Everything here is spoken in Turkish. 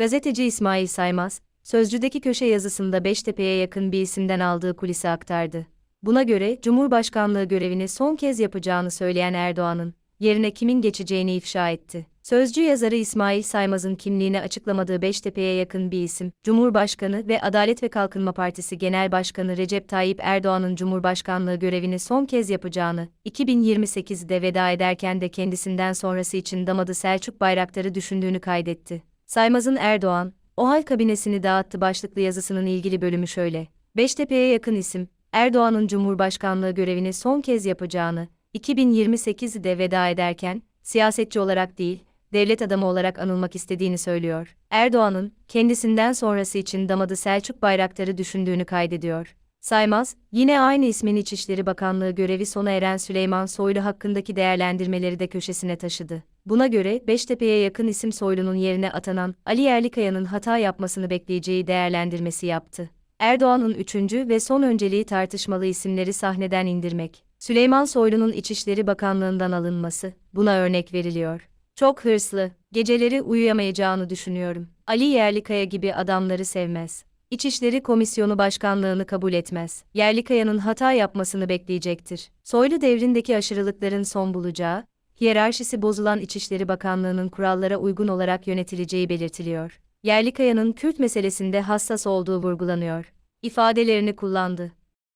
Gazeteci İsmail Saymaz, Sözcü'deki köşe yazısında Beştepe'ye yakın bir isimden aldığı kulisi aktardı. Buna göre, Cumhurbaşkanlığı görevini son kez yapacağını söyleyen Erdoğan'ın, yerine kimin geçeceğini ifşa etti. Sözcü yazarı İsmail Saymaz'ın kimliğini açıklamadığı Beştepe'ye yakın bir isim, Cumhurbaşkanı ve Adalet ve Kalkınma Partisi Genel Başkanı Recep Tayyip Erdoğan'ın Cumhurbaşkanlığı görevini son kez yapacağını, 2028'de veda ederken de kendisinden sonrası için damadı Selçuk Bayraktar'ı düşündüğünü kaydetti. Saymaz'ın Erdoğan, OHAL kabinesini dağıttı başlıklı yazısının ilgili bölümü şöyle. Beştepe'ye yakın isim, Erdoğan'ın Cumhurbaşkanlığı görevini son kez yapacağını, 2028'de veda ederken, siyasetçi olarak değil, devlet adamı olarak anılmak istediğini söylüyor. Erdoğan'ın, kendisinden sonrası için damadı Selçuk Bayraktar'ı düşündüğünü kaydediyor. Saymaz, yine aynı ismin İçişleri Bakanlığı görevi sona eren Süleyman Soylu hakkındaki değerlendirmeleri de köşesine taşıdı. Buna göre Beştepe'ye yakın isim Soylu'nun yerine atanan Ali Yerlikaya'nın hata yapmasını bekleyeceği değerlendirmesi yaptı. Erdoğan'ın üçüncü ve son önceliği tartışmalı isimleri sahneden indirmek. Süleyman Soylu'nun İçişleri Bakanlığından alınması, buna örnek veriliyor. Çok hırslı, geceleri uyuyamayacağını düşünüyorum. Ali Yerlikaya gibi adamları sevmez. İçişleri Komisyonu Başkanlığını kabul etmez. Yerlikaya'nın hata yapmasını bekleyecektir. Soylu devrindeki aşırılıkların son bulacağı, hiyerarşisi bozulan İçişleri Bakanlığı'nın kurallara uygun olarak yönetileceği belirtiliyor. Yerlikaya'nın Kürt meselesinde hassas olduğu vurgulanıyor. ifadelerini kullandı.